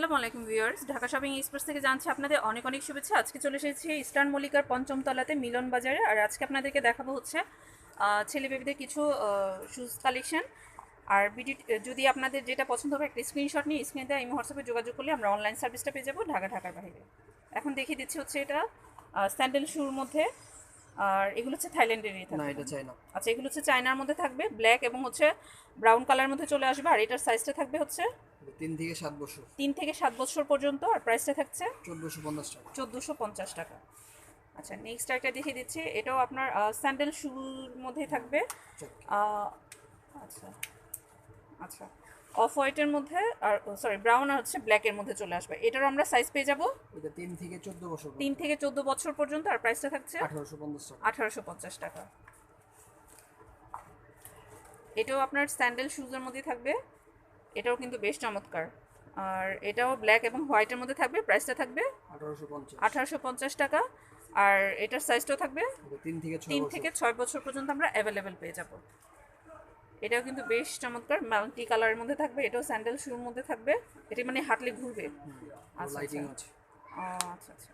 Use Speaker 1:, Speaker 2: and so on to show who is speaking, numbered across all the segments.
Speaker 1: আসসালামু আলাইকুম viewers, Dhaka shopping express থেকে জানছি আপনাদের অনেক অনেক শুভেচ্ছা। আজকে চলে এসেছি ইস্টার্ন মল্লিকার পঞ্চম তলাতে মিলন বাজারে। আর আজকে আপনাদেরকে দেখাবো হচ্ছে ছেলে বেবিদের কিছু শুজ কালেকশন আর ভিডিও যদি আপনাদের যেটা পছন্দ হবে, একটা স্ক্রিনশট নিয়ে স্ক্রিনে দেওয়া এই হোয়াটসঅ্যাপে যোগাযোগ করলে আমরা অনলাইন সার্ভিসটা পেয়ে যাব ঢাকা ঢাকার বাইরে। এখন দেখিয়ে দিচ্ছি হচ্ছে এটা স্যান্ডেল শুর মধ্যে। আর এগুলো হচ্ছে থাইল্যান্ডেরই
Speaker 2: না এটা চাই না
Speaker 1: আচ্ছা এগুলো হচ্ছে চায়নার মধ্যে থাকবে। ব্ল্যাক এবং হচ্ছে ব্রাউন কালারের মধ্যে চলে আসবে। আর এটার সাইজটা থাকবে হচ্ছে
Speaker 2: তিন থেকে সাত বছর।
Speaker 1: তিন থেকে সাত বছর পর্যন্ত। আর প্রাইসটা থাকছে
Speaker 2: চোদ্দোশো পঞ্চাশ টাকা।
Speaker 1: চোদ্দোশো পঞ্চাশ টাকা। আচ্ছা নেক্সট একটা দেখিয়ে দিচ্ছি। এটাও আপনার স্যান্ডেল শুর মধ্যেই থাকবে। আচ্ছা আচ্ছা। অফ হোয়াইটের মধ্যে আর সরি ব্রাউন আর হচ্ছে ব্ল্যাকের মধ্যে চলে আসবে। এটারও আমরা সাইজ পেয়ে যাব।
Speaker 2: এটা তিন থেকে চোদ্দ বছর
Speaker 1: তিন থেকে চোদ্দ বছর পর্যন্ত আর প্রাইসটা থাকছে
Speaker 2: আঠারোশো পঞ্চাশ টাকা।
Speaker 1: আঠারোশো পঞ্চাশ টাকা। এটাও আপনার স্যান্ডেল শুজের মধ্যে থাকবে। এটাও কিন্তু বেশ চমৎকার। আর এটাও ব্ল্যাক এবং হোয়াইটের মধ্যে থাকবে প্রাইসটা থাকবে
Speaker 2: আঠারোশো পঞ্চাশ।
Speaker 1: টাকা। আর এটার সাইজটাও থাকবে
Speaker 2: তিন থেকে ছয় বছর।
Speaker 1: পর্যন্ত আমরা অ্যাভেলেবেল পেয়ে যাব। এটাও কিন্তু বেশ চমৎকার। মাল্টি কালারের মধ্যে থাকবে এটাও স্যান্ডেল শুর মধ্যে থাকবে। এটি মানে হাঁটলে ঘুরবে। আচ্ছা, আচ্ছা। আচ্ছা আচ্ছা।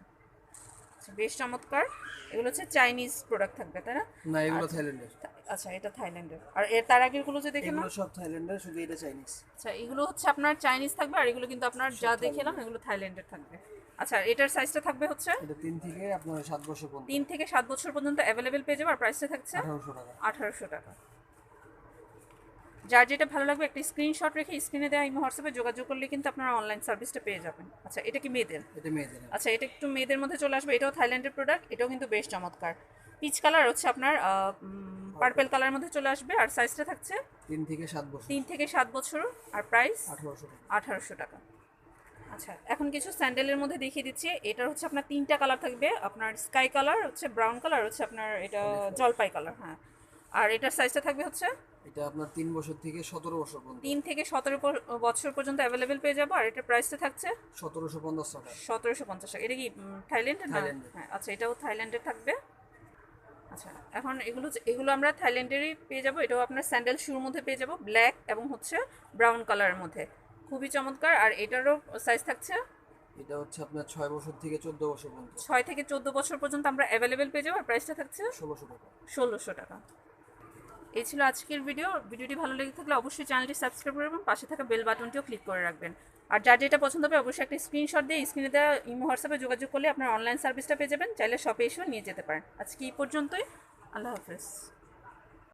Speaker 1: আচ্ছা বেশ চমৎকার। এগুলো হচ্ছে চাইনিজ প্রোডাক্ট থাকবে তাই না?
Speaker 2: না এগুলো থাইল্যান্ডের
Speaker 1: আচ্ছা এটা থাইল্যান্ডের আর এর তার আগেরগুলো যে দেখে না
Speaker 2: এগুলো সব থাইল্যান্ডের শুধু এটা চাইনিজ
Speaker 1: আচ্ছা এগুলো হচ্ছে আপনার চাইনিজ থাকবে আর এগুলো কিন্তু আপনার যা দেখেলাম এগুলো থাইল্যান্ডের থাকবে। আচ্ছা এটার সাইজটা থাকবে হচ্ছে?
Speaker 2: এটা তিন থেকে আপনার সাত বছর পর্যন্ত।
Speaker 1: তিন থেকে সাত বছর পর্যন্ত অ্যাভেলেবেল পেয়ে যাবে আর প্রাইসটা থাকছে
Speaker 2: আঠারোশো টাকা।
Speaker 1: আঠারোশো টাকা। যার যেটা ভালো লাগবে একটা স্ক্রিনশট রেখে স্ক্রিনে দেওয়া এই হোয়াটসঅ্যাপে যোগাযোগ করলে কিন্তু আপনারা অনলাইন সার্ভিসটা পেয়ে যাবেন। আচ্ছা এটা কি মেয়েদের?
Speaker 2: এটা মেয়েদের।
Speaker 1: আচ্ছা এটা একটু মেয়েদের মধ্যে চলে আসবে। এটাও থাইল্যান্ডের প্রোডাক্ট এটাও কিন্তু বেশ চমৎকার। পিচ কালার হচ্ছে আপনার পার্পেল কালারের মধ্যে চলে আসবে। আর সাইজটা থাকছে
Speaker 2: তিন থেকে সাত বছর।
Speaker 1: তিন থেকে সাত বছর। আর প্রাইস
Speaker 2: আঠারোশো টাকা।
Speaker 1: আচ্ছা এখন কিছু স্যান্ডেলের মধ্যে দেখিয়ে দিচ্ছি। এটার হচ্ছে আপনার তিনটা কালার থাকবে। আপনার স্কাই কালার হচ্ছে ব্রাউন কালার হচ্ছে আপনার এটা জলপাই কালার হ্যাঁ। আর এটার সাইজটা থাকবে হচ্ছে?
Speaker 2: এটা আপনার তিন বছর থেকে সতেরো বছর পর্যন্ত।
Speaker 1: তিন থেকে সতেরো বছর পর্যন্ত অ্যাভেলেবেল পেয়ে যাব আর এটার প্রাইসটা থাকছে?
Speaker 2: সতেরোশো পঞ্চাশ টাকা।
Speaker 1: সতেরোশো পঞ্চাশ টাকা। এটা কি থাইল্যান্ডের না? হ্যাঁ আচ্ছা এটাও থাইল্যান্ডের থাকবে? আচ্ছা এখন এগুলো এগুলো আমরা থাইল্যান্ডেরই পেয়ে যাব এটাও আপনার স্যান্ডেল শুর মধ্যে পেয়ে যাব ব্ল্যাক এবং হচ্ছে ব্রাউন কালারের মধ্যে। খুবই চমৎকার আর এটারও সাইজ থাকছে?
Speaker 2: এটা হচ্ছে আপনার ছয় বছর থেকে চোদ্দ বছর পর্যন্ত।
Speaker 1: ছয় থেকে চোদ্দ বছর পর্যন্ত আমরা অ্যাভেলেবেল পেয়ে যাব আর প্রাইসটা থাকছে?
Speaker 2: ষোলোশো টাকা।
Speaker 1: ষোলোশো টাকা। এই ছিল আজকের ভিডিও ভিডিওটি ভালো লেগে থাকলে অবশ্যই চ্যানেলটি সাবস্ক্রাইব করবেন এবং পাশে থাকা বেল বাটনটিও ক্লিক করে রাখবেন। আর যার যেটা পছন্দ হবে অবশ্যই একটা স্ক্রিনশট দিয়ে স্ক্রিনে দেওয়া ইমো হোয়াটসঅ্যাপে যোগাযোগ করলে আপনার অনলাইন সার্ভিসটা পেয়ে যাবেন। চাইলে শপে এসেও নিয়ে যেতে পারেন। আজকে এই পর্যন্তই। আল্লাহ হাফেজ।